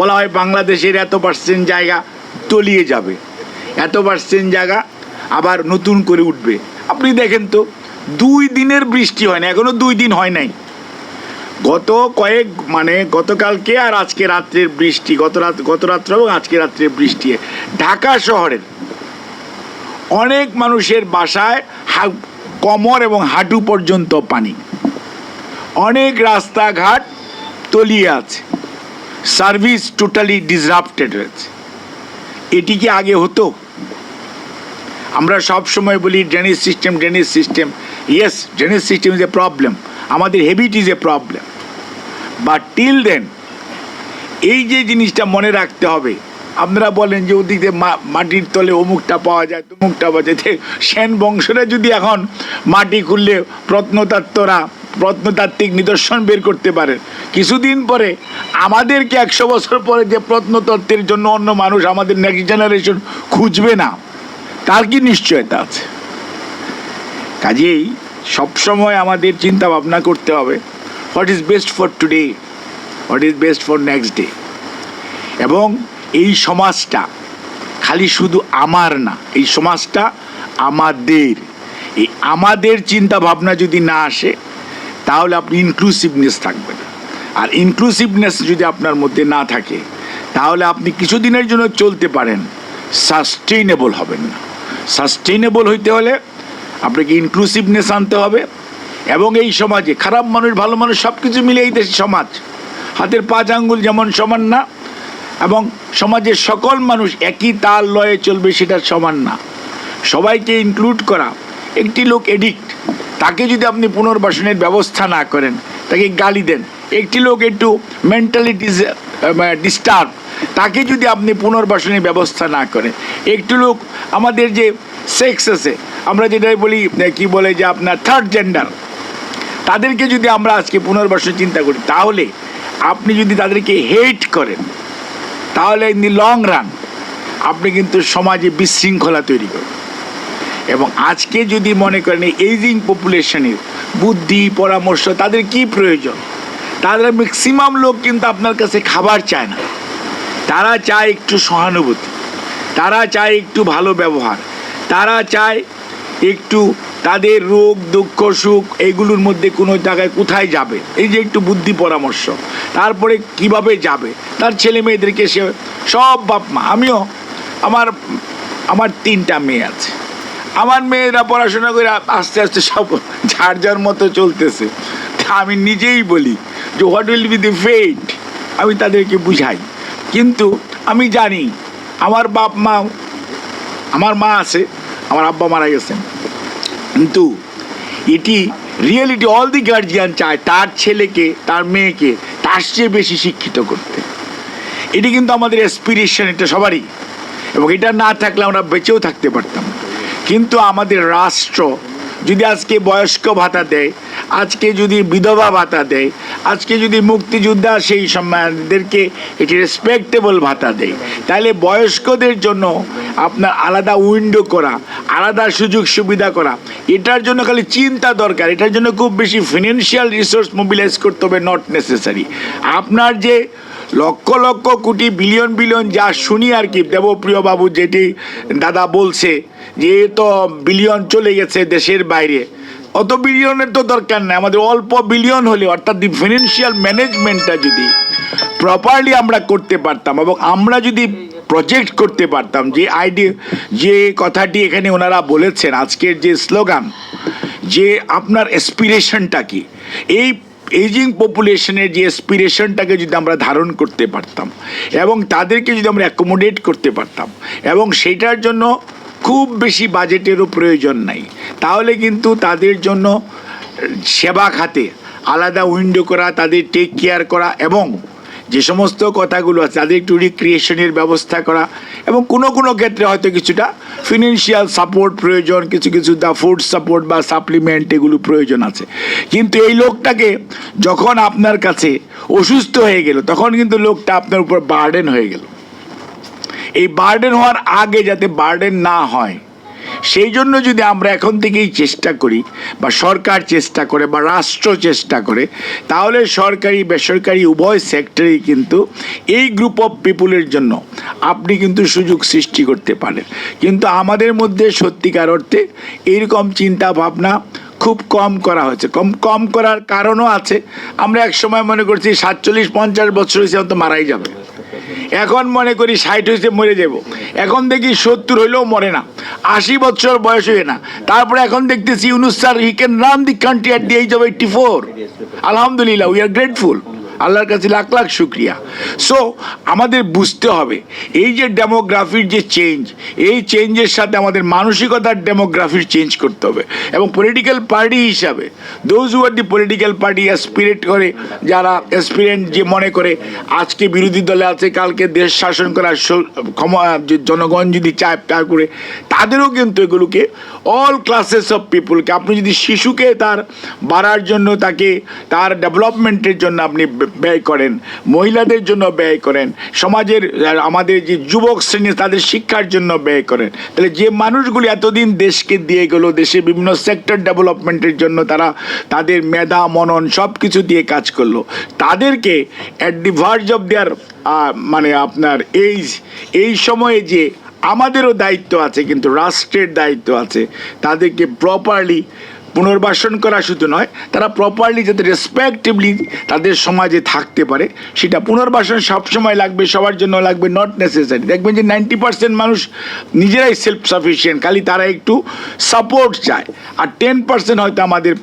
বলা হয় বাংলাদেশের এত পার্সেন্ট জায়গা তলিয়ে যাবে। এত পার্সেন্ট জায়গা আবার নতুন করে উঠবে। আপনি দেখেন তো, দুই দিনের বৃষ্টি হয় না, এখনও দুই দিন হয় নাই। গত কয়েক মানে গতকালকে আর আজকে রাত্রের বৃষ্টি, গত রাত, গত রাত্রে এবং আজকে রাত্রের বৃষ্টি। ঢাকা শহরের অনেক মানুষের বাসায় হা- কোমর এবং হাঁটু পর্যন্ত পানি। অনেক রাস্তাঘাট তলিয়ে আছে। সার্ভিস টোটালি ডিসরাপ্টেড হয়েছে। এটি কি আগে হতো? আমরা সব সময় বলি drainage system drainage system. Yes drainage system is a problem আমাদের habit is a problem but till then এই যে জিনিসটা মনে রাখতে হবে, আপনারা বলেন যে ওদিকে মাটির তলে অমুকটা পাওয়া যায়, তমুকটা পাওয়া যায়। সেন বংশরা যদি এখন মাটি খুললে প্রত্নতত্ত্বরা প্রত্নতাত্ত্বিক নিদর্শন বের করতে পারে। কিছুদিন পরে আমাদেরকে একশো বছর পরে যে প্রত্নতত্ত্বের জন্য অন্য মানুষ আমাদের নেক্সট জেনারেশন খুঁজবে না, তার কি নিশ্চয়তা আছে? কাজেই সবসময় আমাদের চিন্তা ভাবনা করতে হবে what is best for today what is best for next day এবং এই সমাজটা খালি শুধু আমার না, এই সমাজটা আমাদের। এই আমাদের চিন্তা ভাবনা যদি না আসে তাহলে আপনি ইনক্লুসিভনেস থাকবেন। আর ইনক্লুসিভনেস যদি আপনার মধ্যে না থাকে, তাহলে আপনি কিছুদিনের জন্য চলতে পারেন সাস্টেইনেবল হবেন না। সাস্টেইনেবল হইতে হলে আপনাকে ইনক্লুসিভনেস আনতে হবে, এবং এই সমাজে খারাপ মানুষ, ভালো মানুষ সব কিছু মিলে এই দেশের সমাজ, হাতের পাঁচ আঙ্গুল যেমন সমান না, এবং সমাজের সকল মানুষ একই তাল লয়ে চলবে সেটা সমান না। সবাইকে ইনক্লুড করা, একটি লোক এডিক্ট তাকে যদি আপনি পুনর্বাসনের ব্যবস্থা না করেন, তাকে গালি দেন। একটি লোক একটু মেন্টালি ডিস্টার্ব তাকে যদি আপনি পুনর্বাসনের ব্যবস্থা না করেন। একটি লোক আমাদের যে সেক্স আছে, আমরা যেটাই বলি কি বলে যে আপনার থার্ড জেন্ডার তাদেরকে যদি আমরা আজকে পুনর্বাসন চিন্তা করি, তাহলে আপনি যদি তাদেরকে হেট করেন, তাহলে ইন দি লং রান আপনি কিন্তু সমাজে বিশৃঙ্খলা তৈরি করবেন। এবং আজকে যদি মনে করেন এইজিং পপুলেশনের বুদ্ধি, পরামর্শ, তাদের কি প্রয়োজন? তাদের ম্যাক্সিমাম লোক কিন্তু আপনার কাছে খাবার চায় না। তারা চায় একটু সহানুভূতি। তারা চায় একটু ভালো ব্যবহার। তারা চায় একটু তাদের রোগ, দুঃখ, সুখ এইগুলোর মধ্যে কোনো জায়গায় কোথায় যাবে? এই যে একটু বুদ্ধি, পরামর্শ। তারপরে কীভাবে যাবে? তার ছেলে মেয়েদেরকে সে সব বাপ মা, আমিও, আমার আমার তিনটা মেয়ে আছে। আমার মেয়েরা পড়াশোনা করে আস্তে আস্তে সব যার মতো চলতেছে। আমি নিজেই বলি যে what will be the fate আমি তাদেরকে বুঝাই। কিন্তু আমি জানি আমার বাপ মা, আমার মা আছে, আমার আব্বা মারা গেছেন। কিন্তু এটি রিয়েলিটি অল দি গার্জিয়ান চায় তার ছেলেকে, তার মেয়েকে, তার চেয়ে বেশি শিক্ষিত করতে। এটি কিন্তু আমাদের অ্যাসপিরেশন এটা সবারই। এবং এটা না থাকলে আমরা বেঁচেও থাকতে পারতাম কিন্তু আমাদের রাষ্ট্র যদি আজকে বয়স্ক ভাতা দেয়, আজকে যদি বিধবা ভাতা দেয়, আজকে যদি মুক্তিযোদ্ধা সেই সম্মানদেরকে এটি রেসপেক্টেবল ভাতা দেয়, তাহলে বয়স্কদের জন্য আপনার আলাদা উইন্ডো করা, আলাদা সুযোগ সুবিধা করা, এটার জন্য খালি চিন্তা দরকার, এটার জন্য খুব বেশি ফিনান্সিয়াল রিসোর্স মোবিলাইজ করতে হবে নট নেসেসারি আপনার যে লক্ষ লক্ষ কোটি বিলিয়ন বিলিয়ন যা শুনি আর কি, দেবপ্রিয় বাবু যেটি দাদা বলছে যে তো বিলিয়ন চলে গেছে দেশের বাইরে। অত বিলিয়নের তো দরকার নেই, আমাদের অল্প বিলিয়ন হলে, অর্থাৎ দি ফিনান্সিয়াল ম্যানেজমেন্টটা যদি প্রপারলি আমরা করতে পারতাম এবং আমরা যদি প্রজেক্ট করতে পারতাম, যে আইডিয়া যে কথাটি এখানে ওনারা বলেছেন, আজকের যে স্লোগান যে আপনার এসপিরেশনটা কি? এই এজিং পপুলেশনের যে এসপিরেশনটাকে যদি আমরা ধারণ করতে পারতাম এবং তাদেরকে যদি আমরা অ্যাকোমোডেট করতে পারতাম এবং সেটার জন্য খুব বেশি বাজেটেরও প্রয়োজন নাই। তাহলে কিন্তু তাদের জন্য সেবা খাতে, আলাদা উইন্ডো করা, তাদের টেক কেয়ার করা এবং যে সমস্ত কথাগুলো আছে, তাদের একটু রিক্রিয়েশনের ব্যবস্থা করা এবং কোনো কোনো ক্ষেত্রে হয়তো কিছুটা ফিনান্সিয়াল সাপোর্ট প্রয়োজন, কিছু কিছু দা ফুড সাপোর্ট বা সাপ্লিমেন্ট এগুলো প্রয়োজন আছে। কিন্তু এই লোকটাকে যখন আপনার কাছে অসুস্থ হয়ে গেল, তখন কিন্তু লোকটা আপনার উপর বার্ডেন হয়ে গেল। এই বার্ডেন হওয়ার আগে যাতে বার্ডেন না হয়, সেই জন্য যদি আমরা এখন থেকেই চেষ্টা করি বা সরকার চেষ্টা করে বা রাষ্ট্র চেষ্টা করে, তাহলে সরকারি, বেসরকারি, উভয় সেক্টরেই কিন্তু এই গ্রুপ অফ পিপুলের জন্য আপনি কিন্তু সুযোগ সৃষ্টি করতে পারেন। কিন্তু আমাদের মধ্যে সত্যিকার অর্থে এইরকম চিন্তা ভাবনা খুব কম করা হয়েছে। কম কম করার কারণও আছে। আমরা এক সময় মনে করছি সাতচল্লিশ, পঞ্চাশ বছর হয়েছে তো মারাই যাবে। এখন মনে করি ষাট হয়েছে মরে যাব। এখন দেখি সত্তর হইলেও মরে না। আশি বছর বয়স হয়ে না। তারপরে এখন দেখতেছি Yunus he can run the country at the age of eighty four আলহামদুলিল্লাহ উই আর গ্রেটফুল আল্লাহর কাছে লাখ লাখ শুক্রিয়া। সো আমাদের বুঝতে হবে, এই যে ডেমোগ্রাফির যে চেঞ্জ এই চেঞ্জের সাথে আমাদের মানসিকতার ডেমোগ্রাফির চেঞ্জ করতে হবে। এবং পলিটিক্যাল পার্টি হিসাবে those are the political party aspirate করে, যারা অ্যাসপিরেন্ট যে মনে করে, আজকে বিরোধী দলে আছে, কালকে দেশ শাসন করার ক্ষমা জনগণ যদি চায় তা করে, তাদেরও কিন্তু এগুলোকে অল ক্লাসেস অফ পিপুলকে আপনি যদি শিশুকে তার বাড়ার জন্য তাকে, তার ডেভেলপমেন্টের জন্য আপনি ব্যয় করেন, মহিলাদের জন্য ব্যয় করেন, সমাজের আমাদের যে যুবক শ্রেণি, তাদের শিক্ষার জন্য ব্যয় করেন। তাহলে যে মানুষগুলি এতদিন দেশকে দিয়ে গেলো, দেশের বিভিন্ন সেক্টর ডেভেলপমেন্টের জন্য তারা তাদের মেধা, মনন সব কিছু দিয়ে কাজ করল, তাদেরকে at the verge of their মানে আপনার এই এই সময়ে যে আমাদেরও দায়িত্ব আছে, কিন্তু রাষ্ট্রের দায়িত্ব আছে, তাদেরকে প্রপারলি পুনর্বাসন করা শুধু নয়, তারা প্রপারলি যাতে রেসপেক্টিভলি তাদের সমাজে থাকতে পারে, সেটা পুনর্বাসন সবসময় লাগবে, সবার জন্য লাগবে নট নেসেসারি দেখবেন যে নাইনটি পার্সেন্ট মানুষ নিজেরাই সেলফ সাফিসিয়েন্ট খালি তারা একটু সাপোর্ট চায়। আর টেন পার্সেন্ট হয়তো আমাদের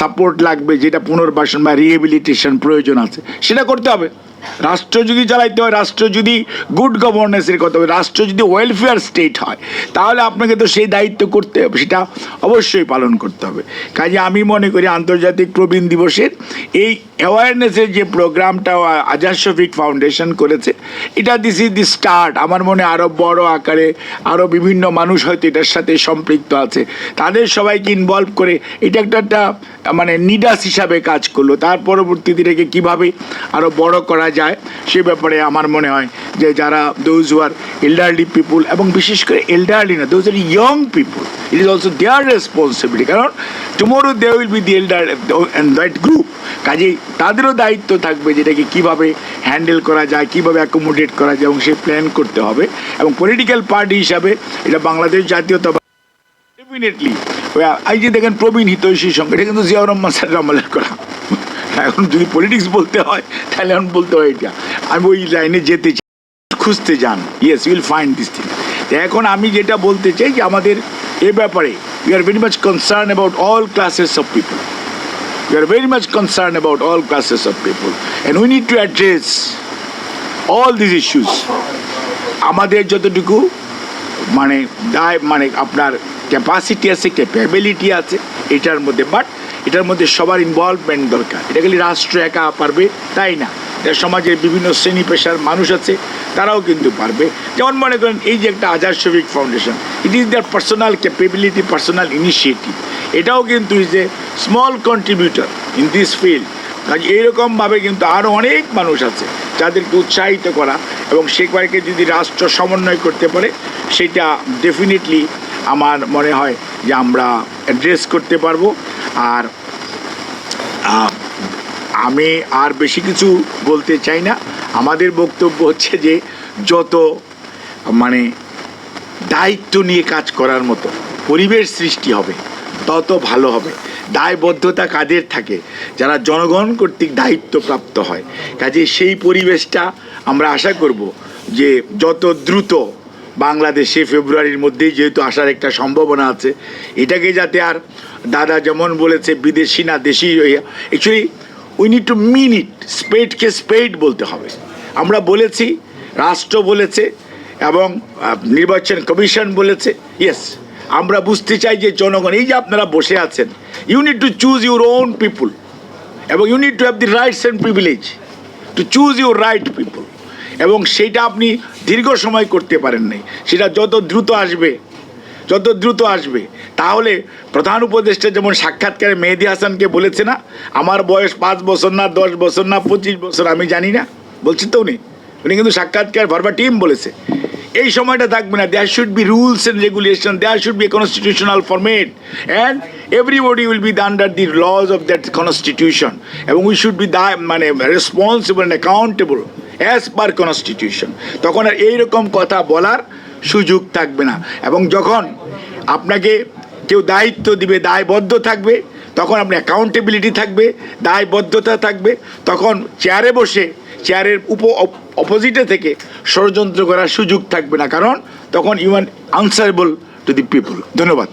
সাপোর্ট লাগবে, যেটা পুনর্বাসন বা রিহেবিলিটেশন প্রয়োজন আছে। সেটা করতে হবে। রাষ্ট্র যদি চালাইতে হয়, রাষ্ট্র যদি গুড গভর্নেন্সের কথা হবে রাষ্ট্র যদি ওয়েলফেয়ার স্টেট হয়, তাহলে আপনাকে তো সেই দায়িত্ব করতে হবে, সেটা অবশ্যই পালন করতে হবে। কাজে আমি মনে করি আন্তর্জাতিক প্রবীণ দিবসের এই অ্যাওয়ারনেসের যে প্রোগ্রামটা আজাদ শফিক ফাউন্ডেশন করেছে, এটা দিস ইজ দি স্টার্ট আমার মনে আরও বড় আকারে আরও বিভিন্ন মানুষ হয়তো এটার সাথে সম্পৃক্ত আছে। তাদের সবাইকে ইনভলভ করে এটা একটা একটা মানে নিডাস হিসাবে কাজ করল। তার পরবর্তীতে এটাকে কীভাবে আরও বড় করা যায়, সে ব্যাপারে আমার মনে হয় যে যারা those who are elderly people এবং বিশেষ করে এল্ডারলি না those are young people it is also their responsibility কারণ tomorrow they will be the elder that group কাজেই তাদেরও দায়িত্ব থাকবে যেটাকে কীভাবে হ্যান্ডেল করা যায়, কীভাবে অ্যাকোমোডেট করা যায় এবং সে প্ল্যান করতে হবে। এবং পলিটিক্যাল পার্টি হিসাবে এটা বাংলাদেশ জাতীয়তা ডেফিনেটলি এই যে দেখেন প্রবীণ হিতৈষীর সঙ্গে এটা কিন্তু জিয়াউর রহমান স্যার আমলের করা। এখন যদি পলিটিক্স বলতে হয়, তাহলে এখন বলতে হয় এটা। আমি ওই লাইনে যেতে চাই, খুঁজতে যান। Yes will find this thing এখন আমি যেটা বলতে চাই যে আমাদের এ ব্যাপারে we are very much concern about all classes of people we are very much concerned about all classes of people. And we need to address all these issues. আমাদের যতটুকু মানে দায় মানে আপনার ক্যাপাসিটি আছে ক্যাপাবিলিটি আছে, এটার মধ্যে। বাট এটার মধ্যে সবার ইনভলভমেন্ট দরকার। এটা খালি রাষ্ট্র একা পারবে, তাই না? সমাজের বিভিন্ন শ্রেণি পেশার মানুষ আছে, তারাও কিন্তু পারবে। যেমন মনে করেন, এই যে একটা Azad Shafiq foundation it is their personal capability personal initiative এটাও কিন্তু is a small contributor in this field কাজ এইরকমভাবে কিন্তু আরও অনেক মানুষ আছে যাদেরকে উৎসাহিত করা এবং সে কয়েকে যদি রাষ্ট্র সমন্বয় করতে পারে, সেটা ডেফিনেটলি আমার মনে হয় যে আমরা অ্যাড্রেস করতে পারব। আর আমি আর বেশি কিছু বলতে চাই না। আমাদের বক্তব্য হচ্ছে যে যত মানে দায়িত্ব নিয়ে কাজ করার মতো পরিবেশ সৃষ্টি হবে। তত ভালো হবে। দায়বদ্ধতা কাদের থাকে? যারা জনগণ কর্তৃক দায়িত্বপ্রাপ্ত হয়। কাজে সেই পরিবেশটা আমরা আশা করব যে যত দ্রুত বাংলাদেশে ফেব্রুয়ারির মধ্যেই যেহেতু আসার একটা সম্ভাবনা আছে, এটাকে যাতে আর দাদা যেমন বলেছে, বিদেশি না দেশি actually we need to mean it স্পেডকে spade বলতে হবে। আমরা বলেছি, রাষ্ট্র বলেছে এবং নির্বাচন কমিশন বলেছে ইয়েস আমরা বুঝতে চাই যে জনগণ, এই যে আপনারা বসে আছেন you need to choose your own people এবং you need to have the rights and privilege to choose your right people এবং সেইটা আপনি দীর্ঘ সময় করতে পারেন নাই। সেটা যত দ্রুত আসবে, যত দ্রুত আসবে, তাহলে প্রধান উপদেষ্টা যেমন সাক্ষাৎকারে মেহেদি হাসানকে বলেছে না, আমার বয়স পাঁচ বছর না, দশ বছর না, পঁচিশ বছর, আমি জানি না। বলছি তো উনি। উনি কিন্তু সাক্ষাৎকার ভরবা টিম বলেছে। এই সময়টা থাকবে না। There should be rules and regulation there should be constitutional format and everybody will be the under the laws of that constitution এবং উই শুড বি দা মানে responsible and accountable as per constitution তখন আর এইরকম কথা বলার সুযোগ থাকবে না। এবং যখন আপনাকে কেউ দায়িত্ব দিবে, দায়বদ্ধ থাকবে, তখন আপনি অ্যাকাউন্টেবিলিটি থাকবে, দায়বদ্ধতা থাকবে, তখন চেয়ারে বসে চেয়ারের উপ অপোজিটে থেকে ষড়যন্ত্র করার সুযোগ থাকবে না। কারণ তখন you are answerable to the people ধন্যবাদ।